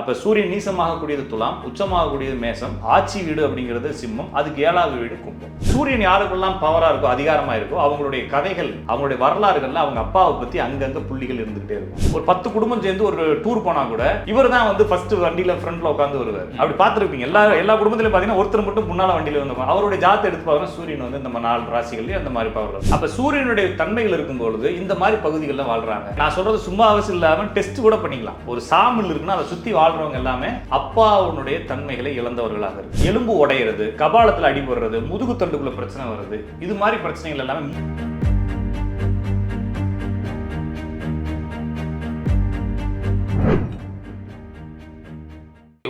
அப்ப சூரியன் நீசமாகக்கூடியது துலாம் உச்சமாகக்கூடியது மேசம் ஆட்சி வீடு அப்படிங்கிறது சிம்மம் அதுக்கு ஏழாவது வீடு கும்பம். சூரியன் யாருக்கெல்லாம் பவரா இருக்கோ அதிகாரமா இருக்கோ அவங்களுடைய கதைகள் அவங்களுடைய வரலாறுகள்ல அவங்க அப்பாவை பத்தி அங்கங்க புள்ளிகள் இருந்துகிட்டே இருக்கும். ஒரு பத்து குடும்பம் சேர்ந்து ஒரு டூர் போனா கூட இவர் தான் வந்து ஃபர்ஸ்ட் வண்டியில ஃப்ரண்ட்ல உட்காந்து வருவார். அப்படி பார்த்துருப்பீங்க. எல்லா எல்லா குடும்பத்திலும் பாத்தீங்கன்னா ஒருத்தர் மட்டும் முன்னால வண்டியில வந்து அவருடைய ஜாத்தை எடுத்து பார்த்தா சூரியன் வந்து இந்த நாலு ராசிகள்லயும் அந்த மாதிரி பவர் அப்ப சூரியனுடைய தன்மைகள் இருக்கும் பொழுது இந்த மாதிரி பகுதிகளில் வாழ்றாங்க. நான் சொல்றது சும்மா அவசியம் இல்லாம டெஸ்ட் கூட பண்ணிக்கலாம். ஒரு சாமில் இருக்குன்னா அதை சுத்தி வாழ்றவங்க எல்லாமே அப்பாவுடைய தன்மைகளை இழந்தவர்களாக இருக்கு. எலும்பு உடையிறது கபாலத்தில் அடிபடுறது முதுகு தண்டுக்குள்ள பிரச்சனை வருது. இது மாதிரி பிரச்சனைகள் எல்லாமே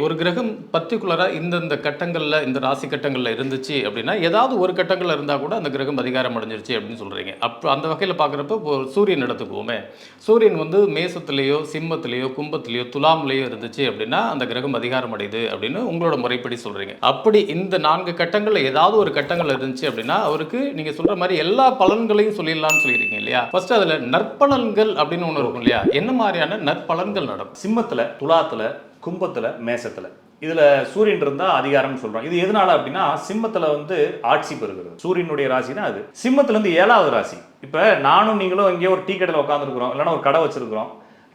ஒரு கிரகம் பர்டிகுலராக இந்தந்த கட்டங்களில் இந்த ராசி கட்டங்களில் இருந்துச்சு அப்படின்னா ஏதாவது ஒரு கட்டங்களில் இருந்தால் கூட அந்த கிரகம் அதிகாரம் அடைஞ்சிருச்சு அப்படின்னு சொல்கிறீங்க அப்போ அந்த வகையில் பார்க்குறப்ப இப்போ சூரியன் எடுத்துக்குவோமே. சூரியன் வந்து மேசத்துலேயோ சிம்மத்திலேயோ கும்பத்திலேயோ துலாம்லேயோ இருந்துச்சு அப்படின்னா அந்த கிரகம் அதிகாரம் அடையுது அப்படின்னு உங்களோட முறைப்படி சொல்கிறீங்க அப்படி இந்த நான்கு கட்டங்களில் ஏதாவது ஒரு கட்டங்கள் இருந்துச்சு அப்படின்னா அவருக்கு நீங்கள் சொல்கிற மாதிரி எல்லா பலன்களையும் சொல்லிடலாம்னு சொல்லியிருக்கீங்க இல்லையா? ஃபர்ஸ்ட் அதில் நற்பலன்கள் அப்படின்னு ஒன்று இருக்கும் இல்லையா? என்ன மாதிரியான நற்பலன்கள் நடக்கும்? சிம்மத்தில் துலாத்துல கும்பத்தில் மேசத்தில். இதில் சூரியன் இருந்தால் அதிகாரம்னு சொல்கிறோம் இது எதனால அப்படின்னா சிம்மத்தில் வந்து ஆட்சி பெறுகிறது. சூரியனுடைய ராசினா அது. சிம்மத்தில் இருந்து ஏழாவது ராசி. இப்போ நானும் நீங்களும் இங்கேயோ ஒரு டீ கடையில் உட்காந்துருக்குறோம் இல்லைன்னா ஒரு கடை வச்சுருக்குறோம்.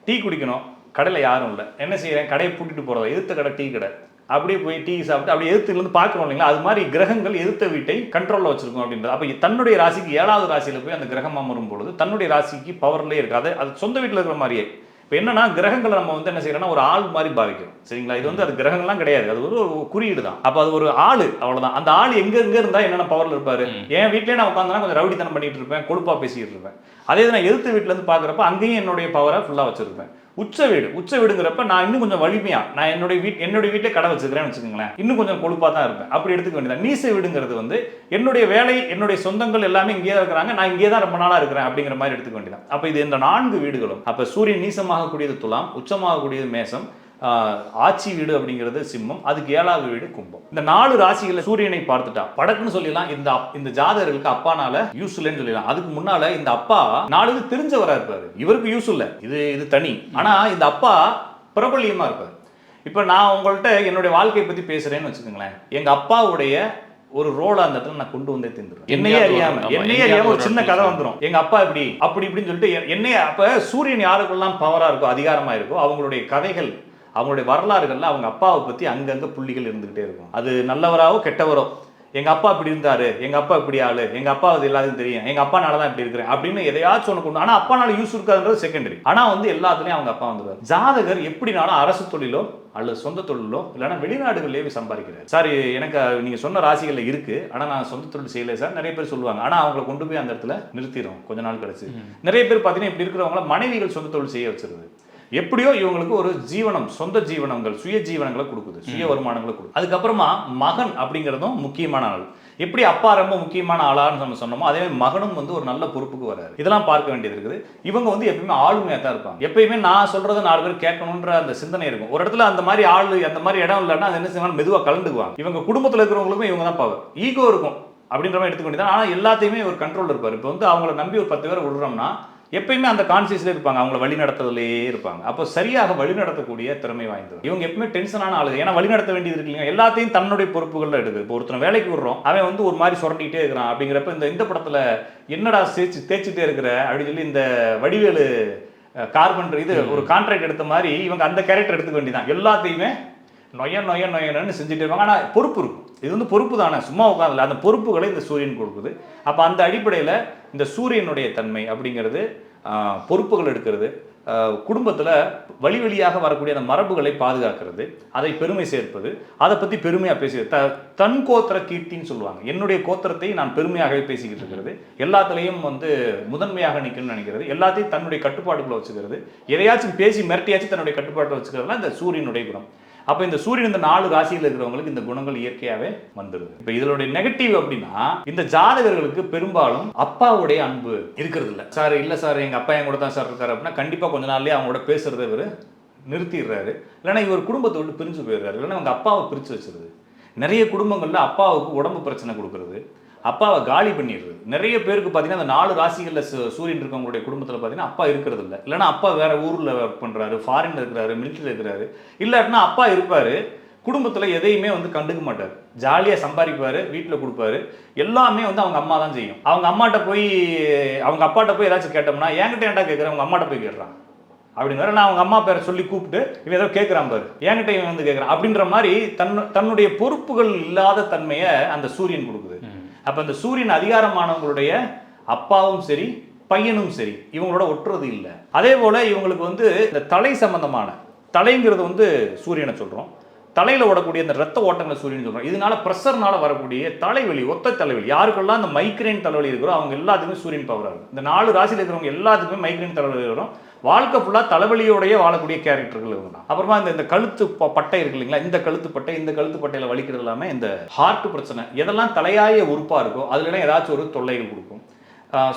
டீ குடிக்கணும். கடையில் யாரும் இல்லை. என்ன செய்கிறேன் கடையை பூட்டிட்டு போறதா? எதிர்த்த கடை டீ கடை. அப்படியே போய் டீ சாப்பிட்டு அப்படியே எதிர்த்துலேருந்து பார்க்குறோம் இல்லைங்களா? அது மாதிரி கிரகங்கள் எதிர்த்த வீட்டை கண்ட்ரோலில் வச்சிருக்கோம் அப்படின்றது. அப்போ தன்னுடைய ராசிக்கு ஏழாவது ராசியில் போய் அந்த கிரகம் அமரும் பொழுது தன்னுடைய ராசிக்கு பவர்லேயே இருக்காது அது அது சொந்த வீட்டில் இருக்கிற மாதிரியே. இப்போ என்னன்னா கிரகங்களை நம்ம வந்து என்ன செய்யறோம்னா ஒரு ஆள் மாதிரி பாவிக்கிறோம். சரிங்களா? இது வந்து அது கிரகங்கள்லாம் கிடையாது. அது ஒரு குறியீடு தான். அப்போ அது ஒரு ஆள் அவ்வளவுதான். அந்த ஆள் எங்க எங்க இருந்தா என்னென்ன பவர்ல இருப்பாரு? என் வீட்லயே நான் உட்காந்தா கொஞ்சம் ரவுடித்தனம் பண்ணிட்டு இருப்பேன் கொழுப்பா பேசிட்டு இருப்பேன். அதே இது நான் எதிர்த்து வீட்டிலேருந்து பார்க்குறப்ப அங்கேயும் என்னுடைய பவரை ஃபுல்லாக வச்சுருப்பேன். உச்ச வீடு உச்ச வீடுங்கிறப்ப நான் இன்னும் கொஞ்சம் வலிமையாக நான் என்னுடைய வீட் என்னுடைய வீட்டை கடை வச்சுக்கிறேன்னு வச்சுக்கோங்களேன். இன்னும் கொஞ்சம் கொழுப்பாக தான் இருப்பேன். அப்படி எடுத்துக்க வேண்டியது நீச வீடுங்கிறது வந்து என்னுடைய வேலை என்னுடைய சொந்தங்கள் எல்லாமே இங்கே தான் இருக்கிறாங்க. நான் இங்கே தான் ரொம்ப நாளாக இருக்கிறேன் அப்படிங்கிற மாதிரி எடுத்துக்க வேண்டியதான் அப்போ இது இந்த நான்கு வீடுகளும் அப்போ சூரியன் நீசமாகக்கூடியது துலாம் உச்சமாகக்கூடியது மேசம் ஆட்சி வீடு அப்படிங்கிறது சிம்மம் அதுக்கு ஏழாவது வீடு கும்பம். இந்த நாலு ராசிகளை சூரியனை பார்த்துட்டா படக்குன்னு சொல்லிடலாம் இந்த இந்த ஜாதகர்களுக்கு அப்பானால யூஸ் இல்லைன்னு சொல்லிடலாம். அதுக்கு முன்னால இந்த அப்பா நாலு தெரிஞ்சவரா இருப்பாரு. இவருக்கு யூஸ் இல்லை. இது இது தனி. ஆனா இந்த அப்பா பிரபல்யமா இருப்பாரு. இப்போ நான் உங்கள்கிட்ட என்னுடைய வாழ்க்கையை பத்தி பேசுறேன்னு வச்சுக்கோங்களேன். எங்க அப்பாவுடைய ஒரு ரோல அந்த இடத்துல நான் கொண்டு வந்தே தந்துடுறேன் என்னையே அறியாம என்னையே அறியாம ஒரு சின்ன கதை வந்துரும். எங்க அப்பா இப்படி அப்படி இப்படின்னு சொல்லிட்டு என்னைய அப்ப சூரியன் யாருக்கெல்லாம் பவரா இருக்கோ அதிகாரமா இருக்கோ அவங்களுடைய கதைகள் அவங்களுடைய வரலாறுகள்ல அவங்க அப்பாவை பத்தி அங்கங்க புள்ளிகள் இருந்துகிட்டே இருக்கும். அது நல்லவராவோ கெட்டவரோ எங்க அப்பா இப்படி இருந்தாரு எங்க அப்பா இப்படி ஆளு எங்க அப்பா அது எல்லாத்துக்கும் தெரியும் எங்க அப்பானால தான் இப்படி இருக்கிறேன் அப்படின்னு எதையாச்சும் ஒன்று கொண்டு ஆனா அப்பானால யூஸ் இருக்காதுன்றது செகண்டரி ஆனா வந்து எல்லாத்துலயும் அவங்க அப்பா வந்துருவார். ஜாதகர் எப்படினாலும் அரசு தொழிலோ அல்லது சொந்த தொழிலோ இல்லைன்னா வெளிநாடுகளிலேயே சம்பாதிக்கிறார். சார் எனக்கு நீங்க சொன்ன ராசிகள்ல இருக்கு. ஆனா நான் சொந்த தொழில் செய்யல சார். நிறைய பேர் சொல்லுவாங்க. ஆனா அவங்கள கொண்டு போய் அந்த இடத்துல நிறுத்திடும் கொஞ்ச நாள் கழிச்சு. நிறைய பேர் பார்த்தீங்கன்னா இப்படி இருக்கிறவங்கள மனைவிகள் சொந்த தொழில் செய்ய வச்சிருது. எப்படியோ இவங்களுக்கு ஒரு ஜீவனம் சொந்த ஜீவனங்கள் சுய ஜீவனங்களை கொடுக்குது சுய வருமானங்களை கொடுக்குது. அதுக்கப்புறமா மகன் அப்படிங்கிறதும் முக்கியமான ஆள். எப்படி அப்பா ரொம்ப முக்கியமான ஆளான்னு நம்ம சொன்னோமோ அதே மாதிரி மகனும் வந்து ஒரு நல்ல பொறுப்புக்கு வராரு. இதெல்லாம் பார்க்க வேண்டியது இருக்குது. இவங்க வந்து எப்பயுமே ஆளுமையாக தான் இருப்பாங்க. எப்பயுமே நான் சொல்றதை நாலு பேர் கேட்கணுன்ற அந்த சிந்தனை இருக்கும். ஒரு இடத்துல அந்த மாதிரி ஆள் அந்த மாதிரி இடம் இல்லைன்னா அது என்ன செய்வாங்க? மெதுவாக கலந்துக்குவாங்க. இவங்க குடும்பத்தில் இருக்கிறவங்களுக்கும் இவங்க தான் பவர் ஈகோ இருக்கும் அப்படின்ற மாதிரி எடுத்துக்க வேண்டியது ஆனால் எல்லாத்தையுமே ஒரு கண்ட்ரோல் இருப்பார். இப்போ வந்து அவங்கள நம்பி ஒரு பத்து பேரை விடுறோம்னா எப்பயுமே அந்த கான்சியஸ்ல இருப்பாங்க அவங்கள வழி நடத்துறதுலயே இருப்பாங்க. அப்போ சரியாக வழி நடத்தக்கூடிய திறமை வாய்ந்தவர். இவங்க எப்பவுமே டென்ஷனான ஆளுங்க. ஏன்னா வழி நடத்த வேண்டியது இருக்கு இல்லைங்க எல்லாத்தையும் தன்னுடைய பொறுப்புகள்ல எடுக்குது. இப்போ ஒருத்தனை வேலைக்கு விடுறோம். அவன் வந்து ஒரு மாதிரி சுரண்டிக்கிட்டே இருக்கிறான் அப்படிங்கிறப்ப இந்த இந்த படத்துல என்னடா தேய்ச்சி தேய்ச்சிட்டே இருக்கிற அப்படின்னு சொல்லி இந்த வடிவேலு கார்பன் இது ஒரு கான்ட்ராக்ட் எடுத்த மாதிரி இவங்க அந்த கேரக்டர் எடுத்துக்க வேண்டியதான் எல்லாத்தையுமே நொய நொய நொயன்னு செஞ்சுட்டு இருப்பாங்க. ஆனால் பொறுப்பு இருக்கும். இது வந்து பொறுப்பு தானே. சும்மா உட்காந்துல அந்த பொறுப்புகளை இந்த சூரியன் கொடுக்குது. அப்போ அந்த அடிப்படையில் இந்த சூரியனுடைய தன்மை அப்படிங்கிறது பொறுப்புகள் எடுக்கிறது குடும்பத்தில் வழி வழியாக வரக்கூடிய அந்த மரபுகளை பாதுகாக்கிறது அதை பெருமை சேர்ப்பது அதை பற்றி பெருமையாக பேசி த தன் கோத்திர கீர்த்தின்னு சொல்லுவாங்க. என்னுடைய கோத்திரத்தை நான் பெருமையாகவே பேசிக்கிட்டு இருக்கிறது. எல்லாத்துலேயும் வந்து முதன்மையாக நிற்கணும்னு நினைக்கிறது. எல்லாத்தையும் தன்னுடைய கட்டுப்பாடுகளை வச்சுக்கிறது. எதையாச்சும் பேசி மிரட்டியாச்சும் தன்னுடைய கட்டுப்பாட்டில் வச்சுக்கிறதுலாம் இந்த சூரியனுடைய குணம். அப்போ இந்த சூரியன் இந்த நாலு ராசியில் இருக்கிறவங்களுக்கு இந்த குணங்கள் இயற்கையாகவே வந்துடுது இப்போ இதனுடைய நெகட்டிவ் அப்படின்னா இந்த ஜாதகர்களுக்கு பெரும்பாலும் அப்பாவுடைய அன்பு இருக்கிறது இல்லை. சார் இல்லை சார் எங்கள் அப்பா என் கூட தான் சார் இருக்காரு அப்படின்னா கண்டிப்பாக கொஞ்ச நாள்லேயே அவங்களோட பேசுறதை இவர் நிறுத்திடுறாரு. இல்லைன்னா இவர் குடும்பத்தை விட்டு பிரிஞ்சு போயிடுறாரு. இல்லைன்னா அவங்க அப்பாவை பிரித்து வச்சிருது. நிறைய குடும்பங்களில் அப்பாவுக்கு உடம்பு பிரச்சனை கொடுக்குறது. அப்பாவை காலி பண்ணிடுறது. நிறைய பேருக்கு பார்த்தீங்கன்னா அந்த நாலு ராசிகளில் சூரியன் இருக்கவங்களுடைய குடும்பத்தில் பார்த்தீங்கன்னா அப்பா இருக்கிறது இல்லை. இல்லைன்னா அப்பா வேற ஊரில் ஒர்க் பண்ணுறாரு ஃபாரின்ல இருக்கிறாரு மிலிட்டரியில் இருக்கிறாரு. இல்லாட்டினா அப்பா இருப்பார். குடும்பத்தில் எதையுமே வந்து கண்டுக்க மாட்டார். ஜாலியாக சம்பாதிப்பார் வீட்டில் கொடுப்பாரு. எல்லாமே வந்து அவங்க அம்மா தான் செய்யும். அவங்க அம்மாட்ட போய் அவங்க அப்பாட்ட போய் ஏதாச்சும் கேட்டோம்னா என்கிட்ட ஏன்டா கேட்குறேன் அவங்க அம்மாட்ட போய் கேட்குறான் அப்படிங்கிற நான் அவங்க அம்மா பேரை சொல்லி கூப்பிட்டு இவன் ஏதோ கேட்குறான் பாரு. என்கிட்ட இவன் வந்து கேட்குறான் அப்படின்ற மாதிரி தன் தன்னுடைய பொறுப்புகள் இல்லாத தன்மையை அந்த சூரியன் கொடுக்குது. அப்போ அந்த சூரியன் அதிகாரமானவங்களுடைய அப்பாவும் சரி பையனும் சரி இவங்களோட ஒட்டுறது இல்லை. அதே போல் இவங்களுக்கு வந்து இந்த தலை சம்பந்தமான தலைங்கிறது வந்து சூரியனை சொல்கிறோம் தலையில் ஓடக்கூடிய இந்த ரத்த ஓட்டங்களை சூரியன் சொல்கிறோம் இதனால ப்ரெஷர்னால வரக்கூடிய தலைவலி ஒத்த தலைவலி. யாருக்கெல்லாம் இந்த மைக்ரைன் தலைவலி இருக்கிறோ அவங்க எல்லாத்துக்குமே சூரியன் பவராக இருக்கும் இந்த நாலு ராசியில் இருக்கிறவங்க எல்லாத்துக்குமே மைக்ரைன் தலைவலி வரும். வாழ்க்கை ஃபுல்லாக தலைவலியோடையே வாழக்கூடிய கேரக்டர்கள் இவங்க தான் அப்புறமா இந்த இந்த கழுத்து ப- பட்டை இருக்கு இல்லைங்களா? இந்த கழுத்து பட்டை இந்த கழுத்து பட்டையில் வலிக்கிறது எல்லாமே இந்த ஹார்ட் பிரச்சனை எதெல்லாம் தலையாய உறுப்பாக இருக்கோ அதுலனா ஏதாச்சும் ஒரு தொல்லைகள் கொடுக்கும்.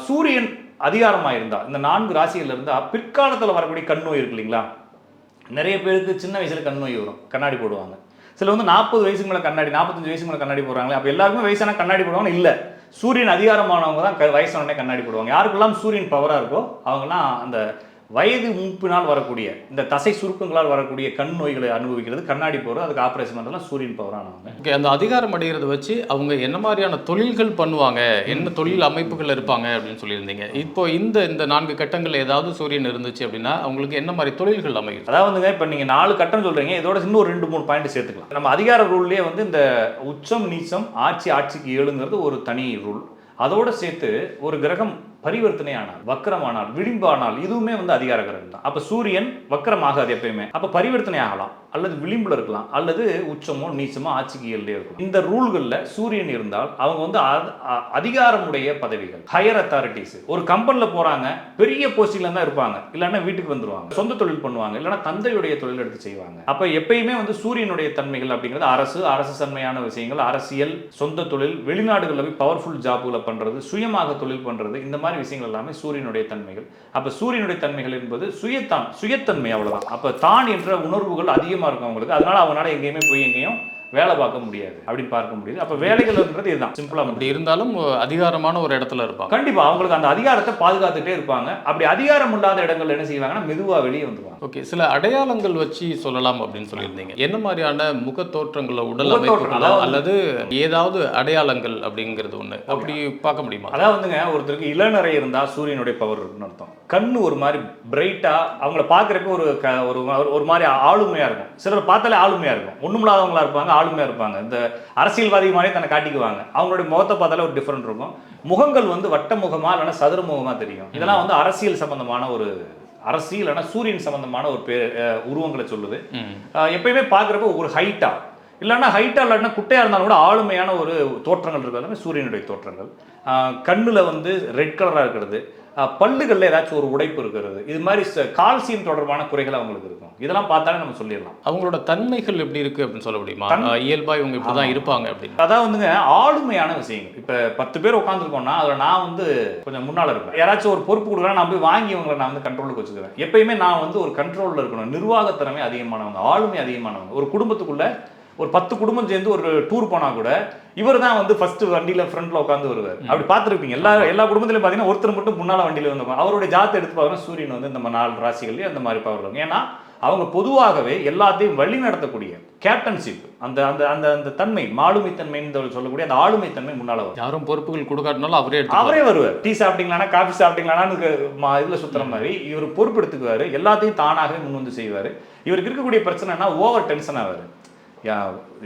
சூரியன் அதிகாரமாக இருந்தால் இந்த நான்கு ராசிகள் இருந்தால் பிற்காலத்தில் வரக்கூடிய கண் நோய் இருக்கு இல்லைங்களா? நிறைய பேருக்கு சின்ன வயசில் கண் நோய் வரும் கண்ணாடி போடுவாங்க. சில வந்து நாற்பது வயசுக்கு மேலே கண்ணாடி நாற்பத்தஞ்சு வயசுக்கு மேலே கண்ணாடி போடுறாங்களே அப்போ எல்லாருக்குமே வயசான கண்ணாடி போடுவாங்க இல்லை. சூரியன் அதிகாரமானவங்க தான் க- கண்ணாடி போடுவாங்க. யாருக்கெல்லாம் சூரியன் பவராக இருக்கோ அவங்கலாம் அந்த வயது மூப்பினால் வரக்கூடிய இந்த தசை சுருக்கங்களால் வரக்கூடிய கண் நோய்களை அனுபவிக்கிறது. கண்ணாடி போடுறது அதுக்கு ஆப்ரேஷன் பண்ணுறதுலாம் சூரியன் பவரானவங்க ஓகே அந்த அதிகாரம் அடைகிறத வச்சு அவங்க என்ன மாதிரியான தொழில்கள் பண்ணுவாங்க? என்ன தொழில் அமைப்புகள் இருப்பாங்க? அப்படின்னு சொல்லியிருந்தீங்க. இப்போ இந்த இந்த நான்கு கட்டங்கள்ல ஏதாவது சூரியன் இருந்துச்சு அப்படின்னா அவங்களுக்கு என்ன மாதிரி தொழில்கள் அமையும்? அதாவதுங்க இப்போ நீங்கள் நாலு கட்டம் சொல்கிறீங்க இதோட இன்னும் ஒரு ரெண்டு மூணு பாயிண்ட் சேர்த்துக்கலாம். நம்ம அதிகார ரூல்லேயே வந்து இந்த உச்சம் நீச்சம் ஆட்சி ஆட்சிக்கு ஏழுங்கிறது ஒரு தனி ரூல். அதோட சேர்த்து ஒரு கிரகம் பரிவர்த்தனை ஆனால் வக்கரமானால் விளிம்பானால் இதுவுமே வந்து அதிகார கிரகம் தான். அப்போ சூரியன் வக்கரம் ஆகாது எப்பயுமே. அப்போ பரிவர்த்தனை ஆகலாம் அல்லது விளிம்புல இருக்கலாம் அல்லது உச்சமோ நீச்சமோ ஆட்சிக்கு எல்லையே இருக்கலாம். இந்த ரூல்களில் சூரியன் இருந்தால் அவங்க வந்து அதிகாரமுடைய பதவிகள் ஹையர் அத்தாரிட்டிஸ் ஒரு கம்பெனியில் போகிறாங்க பெரிய போஸ்டிங்ல தான் இருப்பாங்க. இல்லைன்னா வீட்டுக்கு வந்துருவாங்க. சொந்த தொழில் பண்ணுவாங்க. இல்லைன்னா தந்தையுடைய தொழில் எடுத்து செய்வாங்க. அப்போ எப்பயுமே வந்து சூரியனுடைய தன்மைகள் அப்படிங்கிறது அரசு அரசு தன்மையான விஷயங்கள் அரசியல் சொந்த தொழில் வெளிநாடுகளில் போய் பவர்ஃபுல் ஜாப்புகளை பண்ணுறது சுயமாக தொழில் பண்ணுறது இந்த மாதிரி விஷயங்கள் எல்லாமே சூரியனுடைய தன்மைகள். அப்போ சூரியனுடைய தன்மைகள் என்பது சுயத்தான் சுயத்தன்மை அவ்வளவுதான். அப்போ தான் என்ற உணர்வுகள் அதிகமாக இருக்கும் அவங்களுக்கு. அதனால அவங்களால எங்கேயுமே போய் எங்கேயும் வேலை பார்க்க முடியாது அப்படின்னு பார்க்க முடியுது. அப்போ வேலைகள்ன்றது இதுதான். சிம்பிளாக அப்படி இருந்தாலும் அதிகாரமான ஒரு இடத்துல இருப்பாங்க. கண்டிப்பா. அவங்களுக்கு அந்த அதிகாரத்தை பாதுகாத்துட்டே இருப்பாங்க. அப்படி அதிகாரம் இல்லாத இடங்கள்ல என்ன செய்வாங்கன்னா மெதுவா வெளியே வந்துருவாங்க. ஓகே சில அடையாளங்கள் வச்சு சொல்லலாம் அப்படின்னு சொல்லியிருந்தீங்க. என்ன மாதிரியான முக தோற்றங்களோ உடல் அமைப்புகளோ அல்லது ஏதாவது அடையாளங்கள் அப்படிங்கிறது ஒண்ணு? அப்படி பார்க்க முடியுமா? அதாவது வந்துங்க ஒருத்தருக்கு இளநரை இருந்தா சூரியனுடைய பவர் இருக்குன்னு அர்த்தம். கண்ணு ஒரு மாதிரி பிரைட்டா அவங்கள பார்க்கறப்ப ஒரு க- ஒரு ஒரு- மாதிரி ஆளுமையா இருக்கும். சிலர் பார்த்தாலே ஆளுமையா இருக்கும். ஒண்ணுமில்லாதவங்களா இருப்பாங்க ஆளுமையா இருப்பாங்க. இந்த அரசியல்வாதி மாதிரி தன்னை காட்டிக்குவாங்க. அவங்களுடைய முகத்தை பார்த்தாலே ஒரு டிஃபரெண்ட் இருக்கும். முகங்கள் வந்து வட்ட முகமா இல்லைன்னா சதுர முகமா தெரியும். இதெல்லாம் வந்து அரசியல் சம்பந்தமான ஒரு அரசியல் இல்லைன்னா சூரியன் சம்பந்தமான ஒரு பே உருவங்களை சொல்லுது. எப்பயுமே பார்க்குறப்ப ஒரு ஹைட்டா இல்லைன்னா ஹைட்டா இல்லாட்டினா குட்டையாக இருந்தாலும் கூட ஆளுமையான ஒரு தோற்றங்கள் இருக்கிறது சூரியனுடைய தோற்றங்கள். கண்ணில் வந்து ரெட் கலராக இருக்கிறது. பல்லுகள்ல ஏதாச்சும் ஒரு உடைப்பு இருக்கிறது. இது மாதிரி கால்சியம் தொடர்பான குறைகள் அவங்களுக்கு இருக்கும். இதெல்லாம் பார்த்தாலே நம்ம சொல்லிடலாம். அவங்களோட தன்மைகள் எப்படி இருக்கு அப்படின்னு சொல்ல முடியுமா? தன்- இயல்பா இவங்க இப்படிதான் இருப்பாங்க அப்படின்னு. அதான் வந்துங்க ஆளுமையான விஷயங்கள். இப்போ பத்து பேர் உட்காந்துருக்கோம்னா அதில் நான் வந்து கொஞ்சம் முன்னால் இருப்பேன். யாராச்சும் ஒரு பொறுப்பு கொடுக்குறேன் நான் போய் வாங்கி இவங்களை நான் வந்து கண்ட்ரோலுக்கு வச்சுக்கிறேன் எப்பயுமே நான் வந்து ஒரு கண்ட்ரோலில் இருக்கணும். நிர்வாகத்திறமை அதிகமானவங்க ஆளுமை அதிகமானவங்க. ஒரு குடும்பத்துக்குள்ள ஒரு பத்து குடும்பம் சேர்ந்து ஒரு டூர் போனா கூட இவர் தான் வந்து ஃபர்ஸ்ட் வண்டியில ஃப்ரண்ட்ல உட்காந்து வருவார். அப்படி பார்த்துருப்பீங்க. எல்லா எல்லா குடும்பத்திலும் பார்த்தீங்கன்னா ஒருத்தர் மட்டும் முன்னால வண்டியில வந்து. அவருடைய ஜாத்தை எடுத்து பார்த்தீங்கன்னா சூரியன் வந்து இந்த நாலு ராசிகள்லயும் அந்த மாதிரி பவர் இருக்கும். ஏன்னா அவங்க பொதுவாகவே எல்லாத்தையும் வழி நடத்தக்கூடிய கேப்டன்ஷிப் அந்த அந்த அந்த அந்த தன்மை மாலுமை தன்மைன்னு சொல்லக்கூடிய அந்த ஆளுமை தன்மை முன்னால வரும். யாரும் பொறுப்புகள் கொடுக்காட்டினாலும் அவரே அவரே வருவார். டீ சாப்பிட்டீங்களானா காஃபி சாப்பிட்டீங்களான்னு இதில் சுத்துற மாதிரி இவர் பொறுப்பு எடுத்துக்குவாரு எல்லாத்தையும் தானாகவே முன் வந்து செய்வார். இவருக்கு இருக்கக்கூடிய பிரச்சனைனா ஓவர் டென்ஷன் ஆவார்.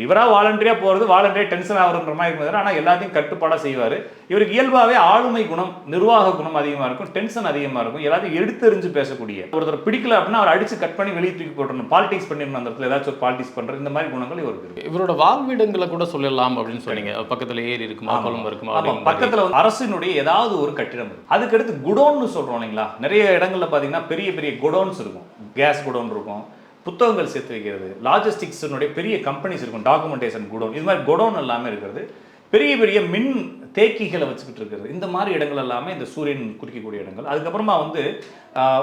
இவராக வாலண்டரியாக போகிறது வாலண்டரியாக டென்ஷன் ஆகுறன்ற மாதிரி இருக்கிறார் ஆனால் எல்லாத்தையும் கட்டுப்பாடாக செய்வார். இவருக்கு இயல்பாகவே ஆளுமை குணம் நிர்வாக குணம் அதிகமாக இருக்கும் டென்ஷன் அதிகமாக இருக்கும். எல்லாத்தையும் எடுத்தெறிஞ்சு பேசக்கூடிய. ஒருத்தர் பிடிக்கல அப்படின்னா அவர் அடிச்சு கட் பண்ணி வெளியே தூக்கி போட்டுறணும். பாலிடிக்ஸ் பண்ணிடணும் அந்த இடத்துல. ஏதாச்சும் ஒரு பாலிடிக்ஸ் பண்ணுறது இந்த மாதிரி குணங்கள் இவருக்கு இருக்கு. இவரோட வாழ்விடங்களை கூட சொல்லலாம் அப்படின்னு சொன்னீங்க. பக்கத்துல ஏரி இருக்குமா. குளம் இருக்குமா. பக்கத்துல வந்து அரசினுடைய ஏதாவது ஒரு கட்டிடம் இருக்கு. அதுக்கடுத்து குடோன்னு சொல்றோம் இல்லைங்களா? நிறைய இடங்கள்ல பாத்தீங்கன்னா பெரிய பெரிய குடோன்ஸ் இருக்கும். கேஸ் குடோன் இருக்கும். புத்தகங்கள் சேர்த்து வைக்கிறது. லாஜிஸ்டிக்ஸினுடைய பெரிய கம்பெனிஸ் இருக்கும். டாக்குமெண்டேஷன் குடோன் இது மாதிரி குடோன் எல்லாமே இருக்கிறது. பெரிய பெரிய மின் தேக்கிகளை வச்சுக்கிட்டு இருக்கிறது. இந்த மாதிரி இடங்கள் எல்லாமே இந்த சூரியன் குறிக்கக்கூடிய இடங்கள். அதுக்கப்புறமா வந்து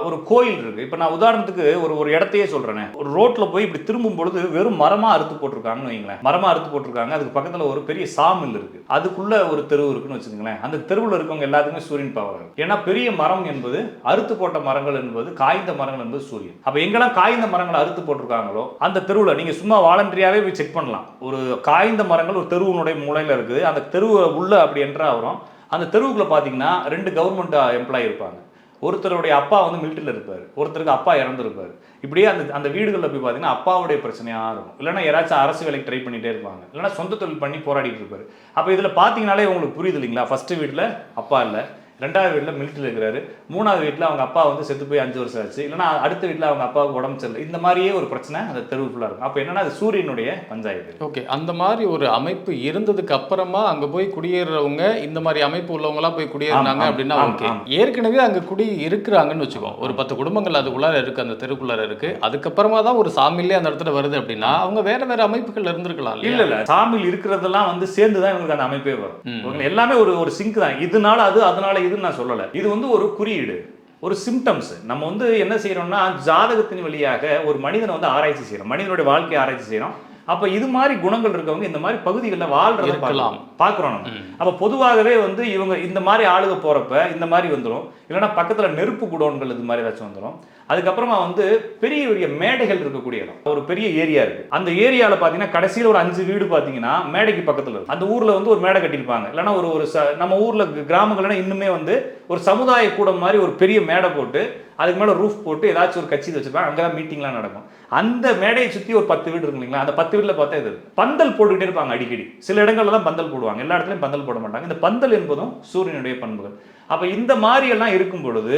ஒரு கோயில் இருக்குது இப்போ நான் உதாரணத்துக்கு ஒரு ஒரு இடத்தையே சொல்றேனே. ஒரு ரோட்டில் போய் இப்படி திரும்பும் பொழுது வெறும் மரமாக அறுத்து போட்டிருக்காங்கன்னு வைங்களேன். மரமாக அறுத்து போட்டிருக்காங்க. அதுக்கு பக்கத்தில் ஒரு பெரிய சாமில் இருக்குது அதுக்குள்ளே ஒரு தெருவு இருக்குன்னு வச்சுக்கோங்களேன். அந்த தெருவில் இருக்கவங்க எல்லாத்துக்குமே சூரியன் பவர் ஏன்னா பெரிய மரம் என்பது அறுத்து போட்ட மரங்கள் என்பது காய்ந்த மரங்கள் என்பது சூரியன். அப்போ எங்கெல்லாம் காய்ந்த மரங்களை அறுத்து போட்டிருக்காங்களோ அந்த தெருவில் நீங்கள் சும்மா வாலண்டரியாகவே போய் செக் பண்ணலாம். ஒரு காய்ந்த மரங்கள் ஒரு தெருவினுடைய மூலையில் இருக்குது. அந்த தெருவு உள்ள அப்படி என்றா வரும் அந்த தெருவுக்குள்ள பார்த்தீங்கன்னா ரெண்டு கவர்மெண்ட் எம்ப்ளாயி இருப்பாங்க. ஒருத்தருடைய அப்பா வந்து மிலிட்டரியில் இருப்பார். ஒருத்தருக்கு அப்பா இறந்துருப்பார். இப்படியே அந்த அந்த வீடுகளில் போய் பார்த்தீங்கன்னா அப்பாவுடைய பிரச்சனையாக இருக்கும். இல்லைன்னா யாராச்சும் அரசு வேலைக்கு ட்ரை பண்ணிட்டே இருப்பாங்க. இல்லைன்னா சொந்த தொழில் பண்ணி போராடிட்டு இருப்பார். அப்போ இதில் பார்த்தீங்கனாலே உங்களுக்கு புரியுது இல்லைங்களா? ஃபஸ்ட்டு வீட்டில் அப்பா இல்லை. ரெண்டாவது வீட்டில் மிலிட்டரியில் இருக்கிறாரு. மூணாவது வீட்டில் அவங்க அப்பா வந்து செத்து போய் அஞ்சு வருஷம் ஆச்சு. இல்லைன்னா அடுத்த வீட்டில் அவங்க அப்பாவுக்கு உடம்பு சரியில்லை. இந்த மாதிரியே ஒரு பிரச்சனை அந்த தெருவு ஃபுல்லாக இருக்கும். அப்போ என்னன்னா அது சூரியனுடைய பஞ்சாயத்து. ஓகே. அந்த மாதிரி ஒரு அமைப்பு இருந்ததுக்கு அப்புறமா அங்க போய் குடியேறவங்க இந்த மாதிரி அமைப்பு உள்ளவங்கலாம் போய் குடியேறினாங்க அப்படின்னா ஓகே. ஏற்கனவே அங்க குடி இருக்கிறாங்கன்னு வச்சுக்கோ ஒரு பத்து குடும்பங்கள் அதுக்குள்ளார இருக்கு அந்த தெருக்குள்ளார இருக்கு. அதுக்கப்புறமா தான் ஒரு சாமியிலே அந்த இடத்துல வருது அப்படின்னா அவங்க வேற வேற அமைப்புகள் இருந்திருக்கலாம் இல்ல இல்ல. சாமியில் இருக்கிறதெல்லாம் வந்து சேர்ந்து தான் இவங்களுக்கு அந்த அமைப்பே வரும். எல்லாமே ஒரு ஒரு சிங்க் தான். இதனால அது அதனால இதுன்னு நான் சொல்லலை. இது வந்து ஒரு குறியீடு ஒரு சிம்டம்ஸ் நம்ம வந்து என்ன செய்யறோம்னா ஜாதகத்தின் வழியாக ஒரு மனிதனை வந்து ஆராய்ச்சி செய்கிறோம் மனிதனுடைய வாழ்க்கையை ஆராய்ச்சி செய்யறோம். அப்ப இது மாதிரி குணங்கள் இருக்கவங்க இந்த மாதிரி பகுதிகளில் வாழ்றத. பார்க்கலாம் பார்க்குறோம் நம்ம. அப்ப பொதுவாகவே வந்து இவங்க இந்த மாதிரி ஆளுக போறப்ப இந்த மாதிரி வந்துடும் இல்லைன்னா பக்கத்துல நெருப்பு குடோன்கள் இது மாதிரி ஏதாச்சும் வந்துடும் அதுக்கப்புறமா வந்து பெரிய பெரிய மேடைகள் இருக்கக்கூடிய இடம். ஒரு பெரிய ஏரியா இருக்கு. அந்த ஏரியால பாத்தீங்கன்னா கடைசியில ஒரு அஞ்சு வீடு பாத்தீங்கன்னா மேடைக்கு பக்கத்துல இருக்கும். அந்த ஊர்ல வந்து ஒரு மேடை கட்டியிருப்பாங்க. இல்லைன்னா ஒரு ஒரு ச- நம்ம ஊர்ல கிராமங்கள்னா இன்னுமே வந்து ஒரு சமுதாய கூடம் மாதிரி ஒரு பெரிய மேடை போட்டு அதுக்கு மேலே ரூஃப் போட்டு ஏதாச்சும் ஒரு கட்சி வச்சுருப்பாங்க அங்கே தான் மீட்டிங்லாம் நடக்கும். அந்த மேடையை சுற்றி ஒரு பத்து வீடு இருக்கு இல்லைங்களா அந்த பத்து வீட்டில் பார்த்தா இது பந்தல் போட்டுக்கிட்டே இருப்பாங்க அடிக்கடி. சில இடங்களில் தான் பந்தல் போடுவாங்க. எல்லா இடத்துலையும் பந்தல் போட மாட்டாங்க. இந்த பந்தல் என்பதும் சூரியனுடைய பண்புகள். அப்போ இந்த மாதிரியெல்லாம் இருக்கும் பொழுது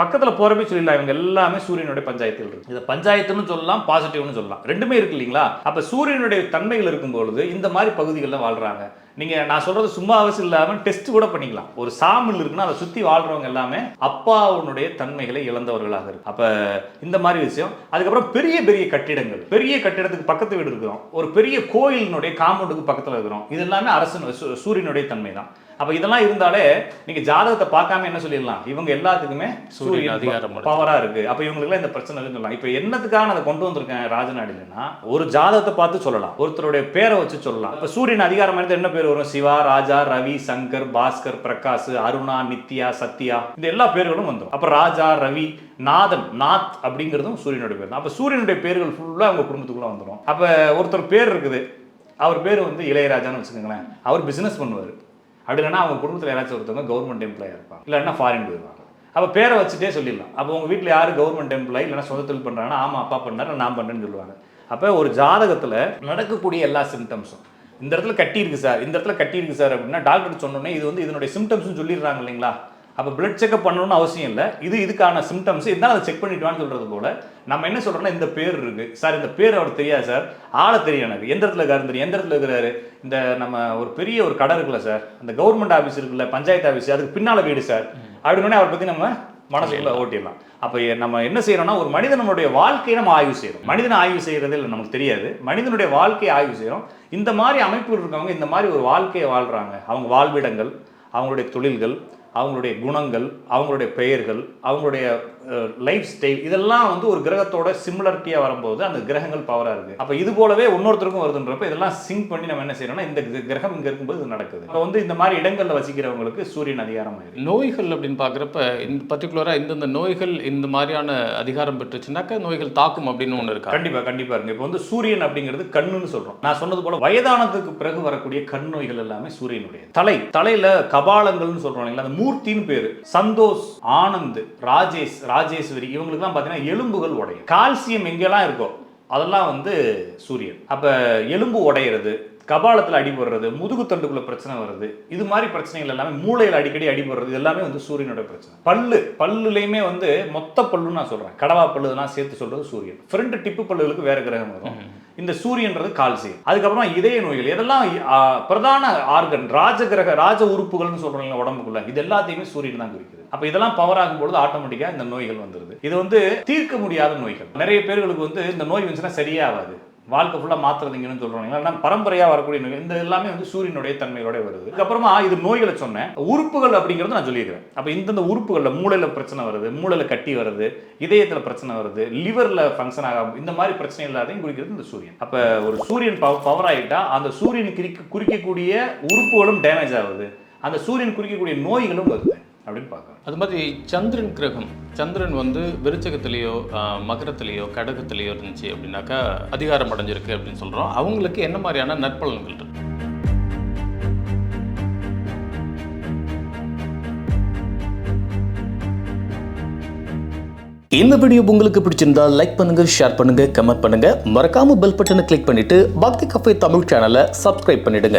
பக்கத்தில் போகிறப்பே சொல்லிடலாம் இவங்க எல்லாமே சூரியனுடைய பஞ்சாயத்தில் இருக்கு. இதை பஞ்சாயத்துன்னு சொல்லலாம் பாசிட்டிவ்னு சொல்லலாம். ரெண்டுமே இருக்கு இல்லைங்களா? அப்போ சூரியனுடைய தன்மைகள் இருக்கும் பொழுது இந்த மாதிரி பகுதிகளில் வாழ்கிறாங்க நீங்கள் நான் சொல்கிறது சும்மா அவசியம் இல்லாமல் டெஸ்ட் கூட பண்ணிக்கலாம். ஒரு சாமில் இருக்குன்னா அதை சுற்றி வாழ்றவங்க எல்லாமே அப்பாவுடைய தன்மைகளை இழந்தவர்களாக இருக்கு. அப்போ இந்த மாதிரி விஷயம். அதுக்கப்புறம் பெரிய பெரிய கட்டிடங்கள். பெரிய கட்டிடத்துக்கு பக்கத்து வீடு இருக்கிறோம். ஒரு பெரிய கோயிலினுடைய காம்பவுண்டுக்கு பக்கத்தில் இருக்கிறோம். இது எல்லாமே அரசு சூரியனுடைய தன்மை தான் அப்ப இதெல்லாம் இருந்தாலே நீங்க ஜாதகத்தை பார்க்காம என்ன சொல்லிடலாம்? இவங்க எல்லாத்துக்குமே சூரியன் அதிகாரம் படுத்து. பவரா இருக்கு. அப்ப இவங்களுக்குலாம் இந்த பிரச்சனை இருக்குன்னு சொல்லலாம். இப்ப என்னத்துக்காக நான் அதை கொண்டு வந்திருக்கேன் ராஜநாடினா ஒரு ஜாதகத்தை பார்த்து சொல்லலாம். ஒருத்தருடைய பேரை வச்சு சொல்லலாம். இப்ப சூரியன் அதிகாரம் எடுத்து என்ன பேர் வரும்? சிவா ராஜா ரவி சங்கர் பாஸ்கர் பிரகாஷ் அருணா நித்யா சத்யா இந்த எல்லா பேர்களும் வந்துடும் அப்ப ராஜா ரவி நாதன் நாத் அப்படிங்கிறதும் சூரியனுடைய பேர் தான். அப்ப சூரியனுடைய பேர்கள் ஃபுல்லா அவங்க குடும்பத்துக்குள்ள வந்துடும் அப்ப ஒருத்தர் பேர் இருக்குது. அவர் பேர் வந்து இளையராஜான்னு வச்சுக்கோங்களேன். அவர் பிசினஸ் பண்ணுவார். அப்படி இல்லைன்னா அவங்க குடும்பத்தில் யாராச்சும் ஒருத்தவங்க கவர்மெண்ட் எம்ப்ளாயாக இருப்பாங்க. இல்லைன்னா ஃபாரின் போயிடுவாங்க அப்போ பேரை வச்சுட்டே சொல்லிடலாம். அப்போ உங்கள் வீட்டில் யார் கவர்மெண்ட் எம்ப்ளாயி இல்லைன்னா சொந்த தொழில் பண்ணுறாங்கன்னா ஆமாம் அப்பா பண்ணாரு நான் பண்ணுறேன்னு சொல்லுவாங்க. அப்போ ஒரு ஜாதகத்தில் நடக்கக்கூடிய எல்லா சிம்டம்ஸும் இந்த இடத்துல கட்டியிருக்கு சார் இந்த இடத்துல கட்டியிருக்கு சார் அப்படின்னா டாக்டர் சொன்னோன்னே இது வந்து இதனுடைய சிம்டம்ஸ்னு சொல்லிடுறாங்க இல்லைங்களா? அப்போ பிளட் செக்அப் பண்ணணும்னு அவசியம் இல்லை. இது இதுக்கான சிம்டம்ஸ் இருந்தாலும் அதை செக் பண்ணிட்டு சொல்றது போல நம்ம என்ன சொல்றோம்னா இந்த பேர் இருக்கு. சார் இந்த பேர் அவர் தெரியாது சார். ஆளை தெரியும் எனக்கு. எந்த இடத்துல இருக்காரு தெரியும். எந்த இடத்துல இருக்கிறாரு? இந்த நம்ம ஒரு பெரிய ஒரு கடை இருக்குல்ல சார். அந்த கவர்மெண்ட் ஆஃபீஸ் இருக்குல்ல பஞ்சாயத்து ஆஃபீஸ் அதுக்கு பின்னால வீடு சார். அப்படின்னு அவரை பத்தி நம்ம மனசுக்குள்ள ஓட்டிடலாம். அப்போ நம்ம என்ன செய்யறோம்னா ஒரு மனிதனுடைய வாழ்க்கையை நம்ம ஆய்வு செய்யறோம். மனிதனை ஆய்வு செய்யறதே இல்லை நமக்கு தெரியாது. மனிதனுடைய வாழ்க்கையை ஆய்வு செய்யறோம். இந்த மாதிரி அமைப்புகள் இருக்கவங்க இந்த மாதிரி ஒரு வாழ்க்கையை வாழ்றாங்க. அவங்க வாழ்விடங்கள் அவங்களுடைய தொழில்கள் அவங்களுடைய குணங்கள் அவங்களுடைய பெயர்கள் அவங்களுடைய லைஃப் ஸ்டைல் இதெல்லாம் வந்து ஒரு கிரகத்தோட சிமிலரிட்டியாக வரும்போது அந்த கிரகங்கள் பவராக இருக்குது அப்போ இது போலவே இன்னொருத்தருக்கும் வருதுன்றப்ப இதெல்லாம் சிங்க் பண்ணி நம்ம என்ன செய்யறோம்னா இந்த கிர- கிரகம் இங்கே இருக்கும்போது இது நடக்குது. அப்போ வந்து இந்த மாதிரி இடங்களில் வசிக்கிறவங்களுக்கு சூரியன் அதிகாரம் நோய்கள் அப்படின்னு பார்க்குறப்ப இந்த பர்டிகுலராக இந்தந்த நோய்கள் இந்த மாதிரியான அதிகாரம் பெற்றுச்சுனாக்கா நோய்கள் தாக்கும் அப்படின்னு ஒன்று இருக்கா? கண்டிப்பா கண்டிப்பா இருக்கு. இப்போ வந்து சூரியன் அப்படிங்கிறது கண்ணுன்னு சொல்றோம். நான் சொன்னது போல வயதானதுக்கு பிறகு வரக்கூடிய கண் நோய்கள் எல்லாமே சூரியனுடைய தலை தலையில கபாலங்கள்னு சொல்றோம் இல்லைங்களா? அந்த மூர்த்தின்னு பேரு. சந்தோஷ் ஆனந்த் ராஜேஷ் ராஜேஸ்வரி இவங்களுக்குலாம் பார்த்தீங்கன்னா எலும்புகள் உடையும். கால்சியம் எங்கெல்லாம் இருக்கோ அதெல்லாம் வந்து சூரியன். அப்போ எலும்பு உடையிறது கபாலத்தில் அடிபடுறது முதுகு தண்டுக்குள்ள பிரச்சனை வருது. இது மாதிரி பிரச்சனைகள் எல்லாமே மூளையில் அடிக்கடி அடிபடுறது எல்லாமே வந்து சூரியனோட பிரச்சனை. பல்லு பல்லுலையுமே வந்து மொத்த பல்லுன்னு நான் சொல்றேன். கடவா பல்லு இதெல்லாம் சேர்த்து சொல்றது சூரியன். ஃப்ரண்ட் டிப்பு பல்லுகளுக்கு வேற கிரகம் வரும். இந்த சூரியன்றது கால்சியம் அதுக்கப்புறமா இதய நோய்கள். இதெல்லாம் பிரதான ஆர்கன் ராஜகிரக ராஜ உறுப்புகள்னு சொல்றோம் உடம்புக்குள்ள. இது எல்லாத்தையுமே சூரியன் தான் குறிக்குது. அப்ப இதெல்லாம் பவர் ஆகும் பொழுது ஆட்டோமேட்டிக்கா இந்த நோய்கள் வந்துருது. இது வந்து தீர்க்க முடியாத நோய்கள். நிறைய பேர்களுக்கு வந்து இந்த நோய் வந்துச்சுன்னா சரியே ஆகாது. வாழ்க்கை ஃபுல்லாக மாற்றுறதுங்கன்னு சொல்கிறோம் ஏன்னா பரம்பரையாக வரக்கூடிய நோய் இந்த எல்லாமே வந்து சூரியனுடைய தன்மையோட வருது. அதுக்கப்புறமா இது நோய்களை சொன்னேன். உறுப்புகள் அப்படிங்கிறது நான் சொல்லியிருக்கிறேன். அப்போ இந்தந்த உறுப்புகளில் மூளையில் பிரச்சனை வருது மூளையில் கட்டி வருது இதயத்தில் பிரச்சனை வருது லிவரில் ஃபங்க்ஷன் ஆகாம இந்த மாதிரி பிரச்சனை இல்லாதையும் குறிக்கிறது இந்த சூரியன். அப்போ ஒரு சூரியன் பவர் பவர் ஆகிட்டா அந்த சூரியன் குறிக்க குறிக்கக்கூடிய உறுப்புகளும் டேமேஜ் ஆகுது. அந்த சூரியன் குறிக்கக்கூடிய நோய்களும் வருது. அப்படின்னு பார்க்குறேன் அது மாதிரி சந்திரன் கிரகம் சந்திரன் வந்து விருச்சகத்திலேயோ மகரத்திலேயோ கடகத்திலேயோ இருந்துச்சு அப்படின்னாக்கா அதிகாரம் அடைஞ்சிருக்கு அப்படின்னு சொல்கிறோம் அவங்களுக்கு என்ன மாதிரியான நற்பலன்கள் இருக்கு? இந்த வீடியோ உங்களுக்கு பிடிச்சிருந்தா லைக் பண்ணுங்க ஷேர் பண்ணுங்க கமெண்ட் பண்ணுங்க. மறக்காம பெல் பட்டனை கிளிக் பண்ணிட்டு பக்தி கஃபே தமிழ் சேனலை சப்ஸ்கிரைப் பண்ணிடுங்க.